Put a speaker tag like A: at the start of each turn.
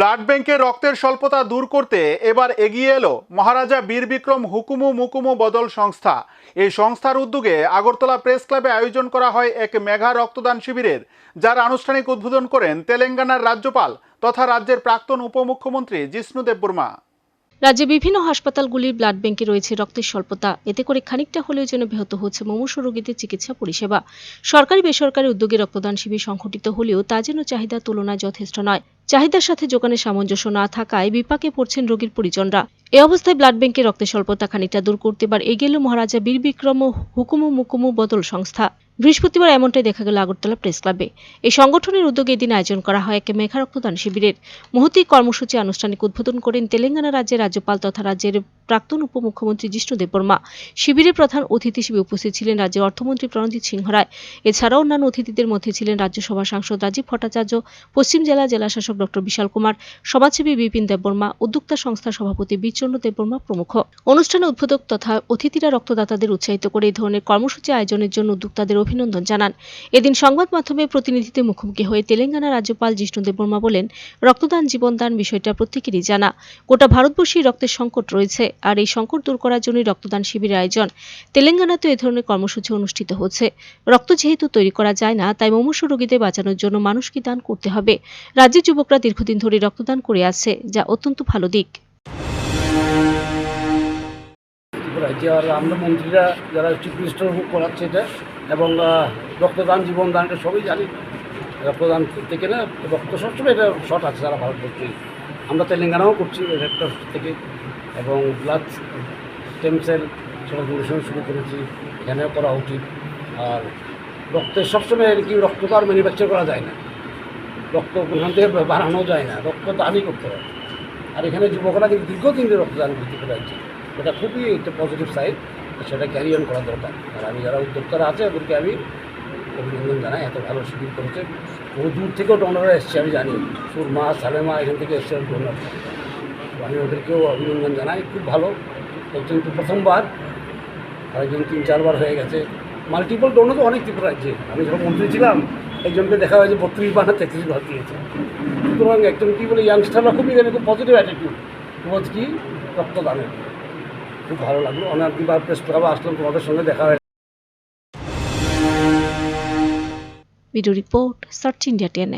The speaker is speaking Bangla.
A: ব্লাড ব্যাংকে রক্তের স্বল্পতা দূর করতে এবার এগিয়ে এলো মহারাজা বীর বিক্রম হুকুমু মুকুমু বদল সংস্থা। এই সংস্থার উদ্যোগে আগরতলা প্রেস ক্লাবে আয়োজন করা হয় এক মেঘা রক্তদান শিবিরের, যার আনুষ্ঠানিক উদ্বোধন করেন তেলেঙ্গানার রাজ্যপাল তথা রাজ্যের প্রাক্তন উপমুখ্যমন্ত্রী জিষ্ণু দেববর্মা
B: রাজ্যে বিভিন্ন হাসপাতালগুলির ব্লাড ব্যাংকে রয়েছে রক্তের স্বল্পতা। এতে করে খানিকটা হলেও যেন ব্যাহত হচ্ছে মুমূর্ষু রোগীদের চিকিৎসা পরিষেবা। সরকারি বেসরকারি উদ্যোগে রক্তদান শিবির সংঘটিত হলেও তা যেন চাহিদার তুলনায় যথেষ্ট নয়। চাহিদার সাথে যোগানের সামঞ্জস্য না থাকায় বিপাকে পড়ছেন রোগীর পরিজনরা। এ অবস্থায় ব্লাড ব্যাংকে রক্তের স্বল্পতা খানিকটা দূর করতে এবার এগিয়ে এলো মহারাজা বীর বিক্রম ও হুকুমু মুকুমু বদল সংস্থা। বৃহস্পতিবার এমনটাই দেখা গেল আগরতলা প্রেস ক্লাবে। এই সংগঠনের উদ্যোগে এদিন আয়োজন করা হয় এক মেঘা রক্তদান শিবিরের। মহতি কর্মসূচি আনুষ্ঠানিক উদ্বোধন করেন তেলেঙ্গানা রাজ্যের রাজ্যপাল তথা রাজ্যের প্রাক্তন উপমুখ্যমন্ত্রী জিষ্ণু দেববর্মা শিবিরের প্রধান অতিথি হিসেবে উপস্থিত ছিলেন রাজ্যের অর্থমন্ত্রী প্রণজিৎ সিংহ রায়। এছাড়াও অন্যান্য অতিথিদের মধ্যে ছিলেন রাজ্যসভা সাংসদ রাজীব ভট্টাচার্য, পশ্চিম জেলা জেলাশাসক ডক্টর বিশাল কুমার, সমাজসেবী বিপিন দেববর্মা উদ্যোক্তা সংস্থার সভাপতি বিচন্ন দেববর্মা প্রমুখ। অনুষ্ঠানে উদ্বোধক তথা অতিথিরা রক্তদাতাদের উৎসাহিত করে এই ধরনের কর্মসূচি আয়োজনের জন্য উদ্যোক্তাদের অভিনন্দন জানান। এদিন সংবাদ মাধ্যমে প্রতিনিধিদের মুখোমুখি হয়ে তেলেঙ্গানা রাজ্যপাল জিষ্ণু দেববর্মা বলেন, রক্তদান জীবনদান বিষয়টা প্রত্যেকেরই জানা। গোটা ভারতবর্ষেই রক্তের সংকট রয়েছে, আর এই সংকট দূর করার জন্যই রক্তদান শিবিরের আয়োজন। তেলেঙ্গানাতে এ ধরনের কর্মসূচি অনুষ্ঠিত হচ্ছে। রক্ত যেহেতু তৈরি করা যায় না, তাই মুমূর্ষু রোগীদের বাঁচানোর জন্য মানুষকে দান করতে হবে। রাজ্যের যুবকরা দীর্ঘদিন ধরে রক্তদান করে আসছে, যা অত্যন্ত ভালো দিক।
C: আর আমরা মন্ত্রীরা যারা মিনিস্টার করাচ্ছে এটা, এবং রক্তদান, জীবনদান এটা সবই জানি। রক্তদান থেকে না রক্ত সবসময় এটা শর্ট আছে সারা ভারতবর্ষে। আমরা তেলেঙ্গানাও করছি একটা থেকে, এবং ব্লাড স্টেম সেল সেটা গবেষণা শুরু করেছি, এখানেও করা উচিত। আর রক্তের সবসময় আর কি রক্ত তো আর ম্যানুফ্যাকচার করা যায় না। রক্ত ওখান থেকে বাড়ানো যায় না রক্ত দানই করতে হয়। আর এখানে যুবকরা কিন্তু দীর্ঘদিন রক্তদান বৃদ্ধি করে আছে এটা খুবই একটা পজিটিভ সাইড সেটা ক্যারি অন করা দরকার। আর আমি যারা উদ্যোক্তারা আছে, ওদেরকে আমি অভিনন্দন জানাই, এত ভালো শিবির করেছে। বহু দূর থেকেও ডোনাররা এসছে, আমি জানি। সুরমা, সালেমা এখান থেকে এসছে ডোনার আমি ওদেরকেও অভিনন্দন জানাই, খুব ভালো। একজন তো প্রথমবার, আরেকজন তিন, চারবার হয়ে গেছে। মাল্টিপল ডোনও তো অনেক ত্রিপুরা রাজ্যে। আমি যখন মন্ত্রী ছিলাম, একজনকে দেখা হয়েছে, বত্রিশ বার না তেত্রিশ বার দিয়েছে সুতরাং একজন কী বলে ইয়াংস্টাররা খুবই খুব পজিটিভ অ্যাটিটিউড টুয়ার্ডস কি? রক্তদানের। খুব ভালো লাগল। অনেক দুবার প্রেস ক্লাবে আসলাম, তোমাদের সঙ্গে দেখা হয়ে
B: video report, search India ten